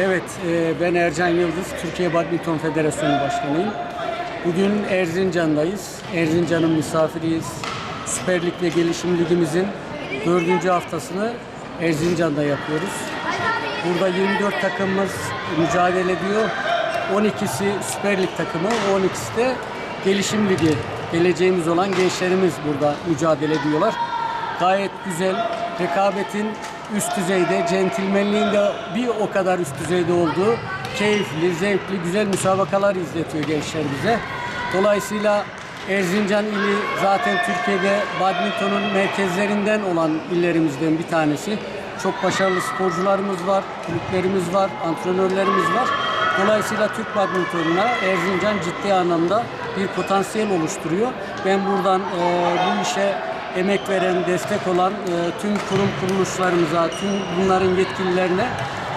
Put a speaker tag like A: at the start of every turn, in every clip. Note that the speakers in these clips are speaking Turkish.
A: Ee, Ben Ercan Yıldız, Türkiye Badminton Federasyonu Başkanıyım. Bugün Erzincan'dayız. Erzincan'ın misafiriyiz. Süper Lig ve Gelişim Ligimizin dördüncü haftasını Erzincan'da yapıyoruz. Burada 24 takımımız mücadele ediyor. 12'si Süper Lig takımı, 12'si de Gelişim Ligi. Geleceğimiz olan gençlerimiz burada mücadele ediyorlar. Gayet güzel, rekabetin üst düzeyde, centilmenliğin de bir o kadar üst düzeyde olduğu keyifli, zevkli, güzel müsabakalar izletiyor gençler bize. Dolayısıyla Erzincan ili zaten Türkiye'de badmintonun merkezlerinden olan illerimizden bir tanesi. Çok başarılı sporcularımız var, kulüplerimiz var, antrenörlerimiz var. Dolayısıyla Türk badmintonuna Erzincan ciddi anlamda bir potansiyel oluşturuyor. Ben buradan e, bu işe emek veren, destek olan e, tüm kurum kuruluşlarımıza, tüm bunların yetkililerine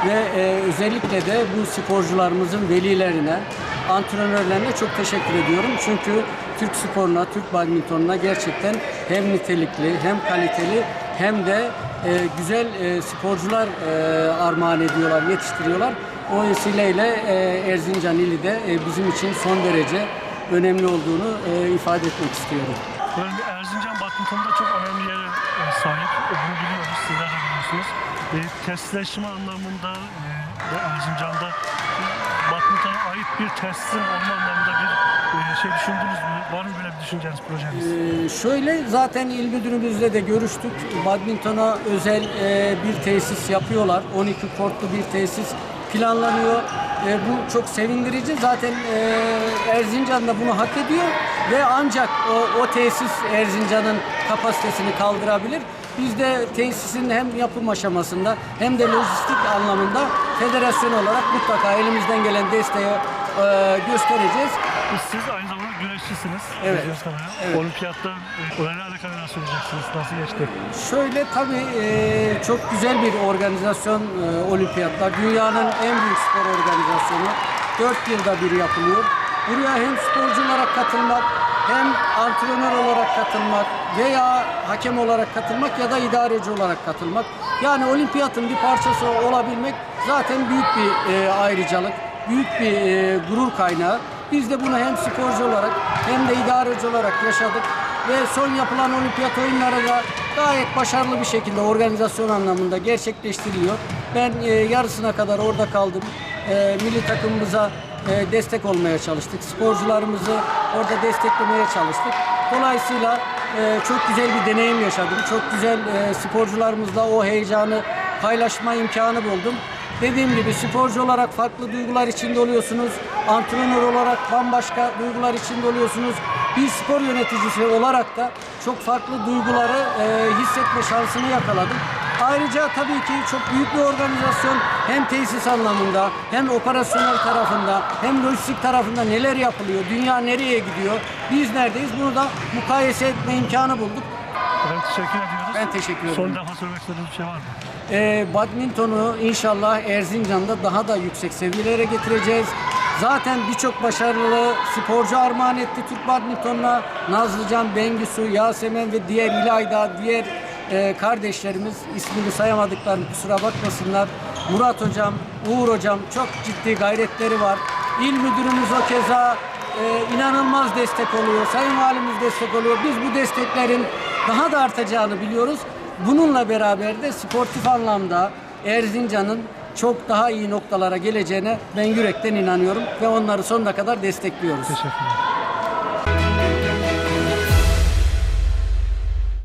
A: ve e, özellikle de bu sporcularımızın velilerine, antrenörlerine çok teşekkür ediyorum. Çünkü Türk sporuna, Türk badmintonuna gerçekten hem nitelikli, hem kaliteli hem de e, güzel e, sporcular e, armağan ediyorlar, yetiştiriyorlar. O vesileyle e, Erzincan ili de e, bizim için son derece önemli olduğunu e, ifade etmek istiyorum.
B: Erzincan badmintonda çok önemli yere sahip. Bunu biliyoruz, sizler de biliyorsunuz. E, testleşme anlamında e, ve Erzincan'da e, badmintona ait bir testin olma anlamında bir e, şey düşündünüz mü? Var mı böyle bir düşünceniz, projeniz?
A: Ee, şöyle zaten il müdürümüzle de görüştük. Badminton'a özel e, bir tesis yapıyorlar. 12 kortlu bir tesis planlanıyor. E, bu çok sevindirici. Zaten e, Erzincan da bunu hak ediyor ve ancak o, o tesis Erzincan'ın kapasitesini kaldırabilir. Biz de tesisin hem yapım aşamasında hem de lojistik anlamında federasyon olarak mutlaka elimizden gelen desteği e, göstereceğiz.
B: Siz aynı zamanda güreşçisiniz.
A: Evet. Evet.
B: Olimpiyatta e, öğle alakalı nasıl geçti?
A: Şöyle tabii e, çok güzel bir organizasyon e, olimpiyatlar. Dünyanın en büyük spor organizasyonu. 4 yılda bir yapılıyor. Buraya hem sporcu olarak katılmak, hem antrenör olarak katılmak veya hakem olarak katılmak ya da idareci olarak katılmak. Yani olimpiyatın bir parçası olabilmek zaten büyük bir e, ayrıcalık, büyük bir e, gurur kaynağı. Biz de bunu hem sporcu olarak hem de idareci olarak yaşadık ve son yapılan olimpiyat oyunları da gayet başarılı bir şekilde organizasyon anlamında gerçekleştiriliyor. Ben e, yarısına kadar orada kaldım. E, milli takımımıza e, destek olmaya çalıştık. Sporcularımızı orada desteklemeye çalıştık. Dolayısıyla e, çok güzel bir deneyim yaşadım. Çok güzel e, sporcularımızla o heyecanı paylaşma imkanı buldum. Dediğim gibi sporcu olarak farklı duygular içinde oluyorsunuz. Antrenör olarak bambaşka duygular içinde oluyorsunuz. Bir spor yöneticisi olarak da çok farklı duyguları e, hissetme şansını yakaladım. Ayrıca tabii ki çok büyük bir organizasyon hem tesis anlamında hem operasyonel tarafında hem lojistik tarafında neler yapılıyor, dünya nereye gidiyor, biz neredeyiz bunu da mukayese etme imkanı bulduk.
B: Ben teşekkür ediyoruz.
A: Ben teşekkür ederim.
B: Son defa söylemek istediğiniz bir şey var mı?
A: E, badmintonu inşallah Erzincan'da daha da yüksek seviyelere getireceğiz. Zaten birçok başarılı sporcu armağan etti Türk badmintonuna. Nazlıcan, Bengisu, Yasemen ve diğer İlayda, diğer e, kardeşlerimiz ismini sayamadıklarım kusura bakmasınlar. Murat Hocam, Uğur Hocam çok ciddi gayretleri var. İl müdürümüz o keza e, inanılmaz destek oluyor. Sayın Valimiz destek oluyor. Biz bu desteklerin daha da artacağını biliyoruz. Bununla beraber de sportif anlamda Erzincan'ın çok daha iyi noktalara geleceğine ben yürekten inanıyorum ve onları sonuna kadar destekliyoruz.
B: Teşekkürler.